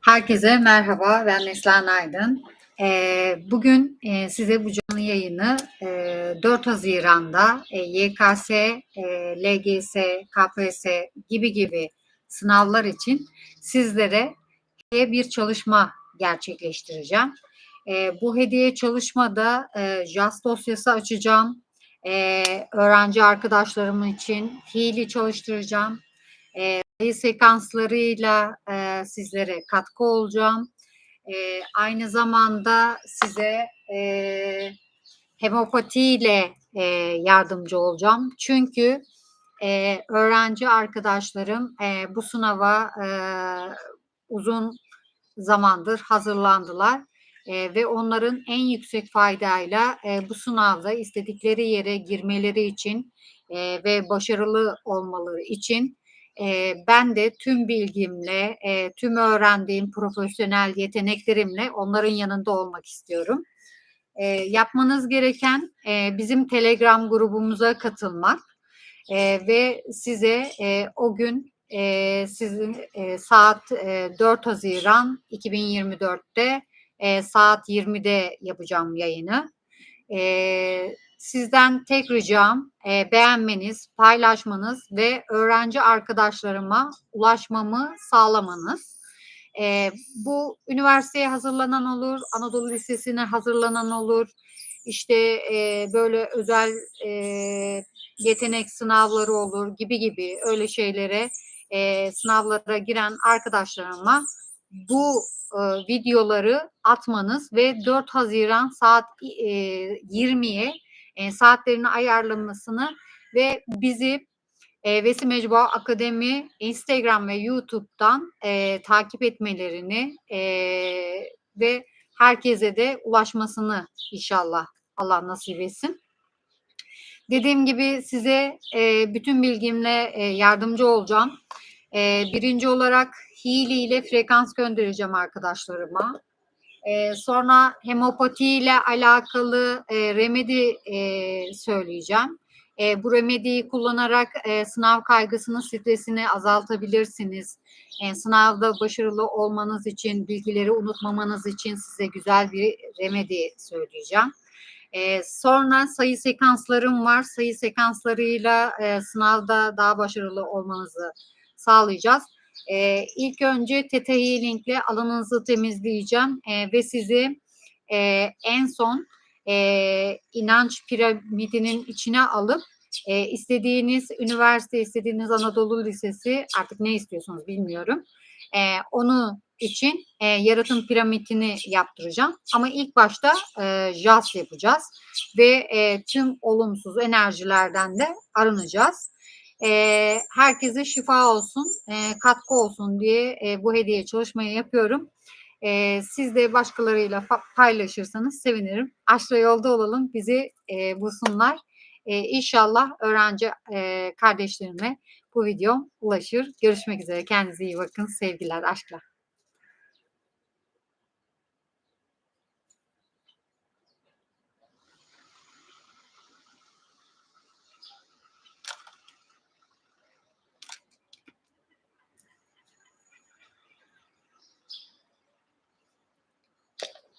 Herkese merhaba, ben Neslihan Aydın. Ee, bugün e, size bu canlı yayını e, 4 Haziran'da e, YKS, e, LGS, KPSS gibi gibi sınavlar için sizlere bir çalışma gerçekleştireceğim. E, bu hediye çalışmada e, JAS dosyası açacağım. E, öğrenci arkadaşlarım için fiili çalıştıracağım. E, sayı sekanslarıyla e, sizlere katkı olacağım. E, aynı zamanda size e, hemopatiyle e, yardımcı olacağım. Çünkü e, öğrenci arkadaşlarım e, bu sınava e, uzun zamandır hazırlandılar e, ve onların en yüksek faydayla e, bu sınavda istedikleri yere girmeleri için e, ve başarılı olmaları için e, ben de tüm bilgimle, e, tüm öğrendiğim profesyonel yeteneklerimle onların yanında olmak istiyorum. E, yapmanız gereken e, bizim Telegram grubumuza katılmak e, ve size e, o gün e, sizin e, saat e, 4 Haziran 2024'te e, saat 20'de yapacağım yayını. E, sizden tek ricam e, beğenmeniz, paylaşmanız ve öğrenci arkadaşlarıma ulaşmamı sağlamanız. E, bu üniversiteye hazırlanan olur, Anadolu Lisesi'ne hazırlanan olur, işte e, böyle özel e, yetenek sınavları olur gibi gibi öyle şeylere e, sınavlara giren arkadaşlarıma bu e, videoları atmanız ve 4 Haziran saat e, 20'ye e, saatlerini ayarlamasını ve bizi e, Vesi Mecbua Akademi Instagram ve YouTube'dan e, takip etmelerini e, ve herkese de ulaşmasını inşallah Allah nasip etsin. Dediğim gibi size e, bütün bilgimle e, yardımcı olacağım. E, birinci olarak Healy ile frekans göndereceğim arkadaşlarıma. E, sonra hemopati ile alakalı e, remedi e, söyleyeceğim. E, bu remediyi kullanarak e, sınav kaygısını, stresini azaltabilirsiniz. E, sınavda başarılı olmanız için, bilgileri unutmamanız için size güzel bir remedi söyleyeceğim. E, sonra sayı sekanslarım var. Sayı sekanslarıyla e, sınavda daha başarılı olmanızı sağlayacağız. E, ilk önce Theta Healing'le alanınızı temizleyeceğim e, ve sizi e, en son e, inanç piramidinin içine alıp e, istediğiniz üniversite, istediğiniz Anadolu Lisesi artık ne istiyorsunuz bilmiyorum. E, onu için e, yaratım piramidini yaptıracağım. Ama ilk başta e, JAS yapacağız ve e, tüm olumsuz enerjilerden de arınacağız. E, herkese şifa olsun, e, katkı olsun diye e, bu hediye çalışmayı yapıyorum. E, siz de başkalarıyla paylaşırsanız sevinirim. Aşkla yolda olalım, bizi e, bulsunlar. E, inşallah öğrenci e, kardeşlerime bu videom ulaşır. Görüşmek üzere. Kendinize iyi bakın. Sevgiler, aşkla.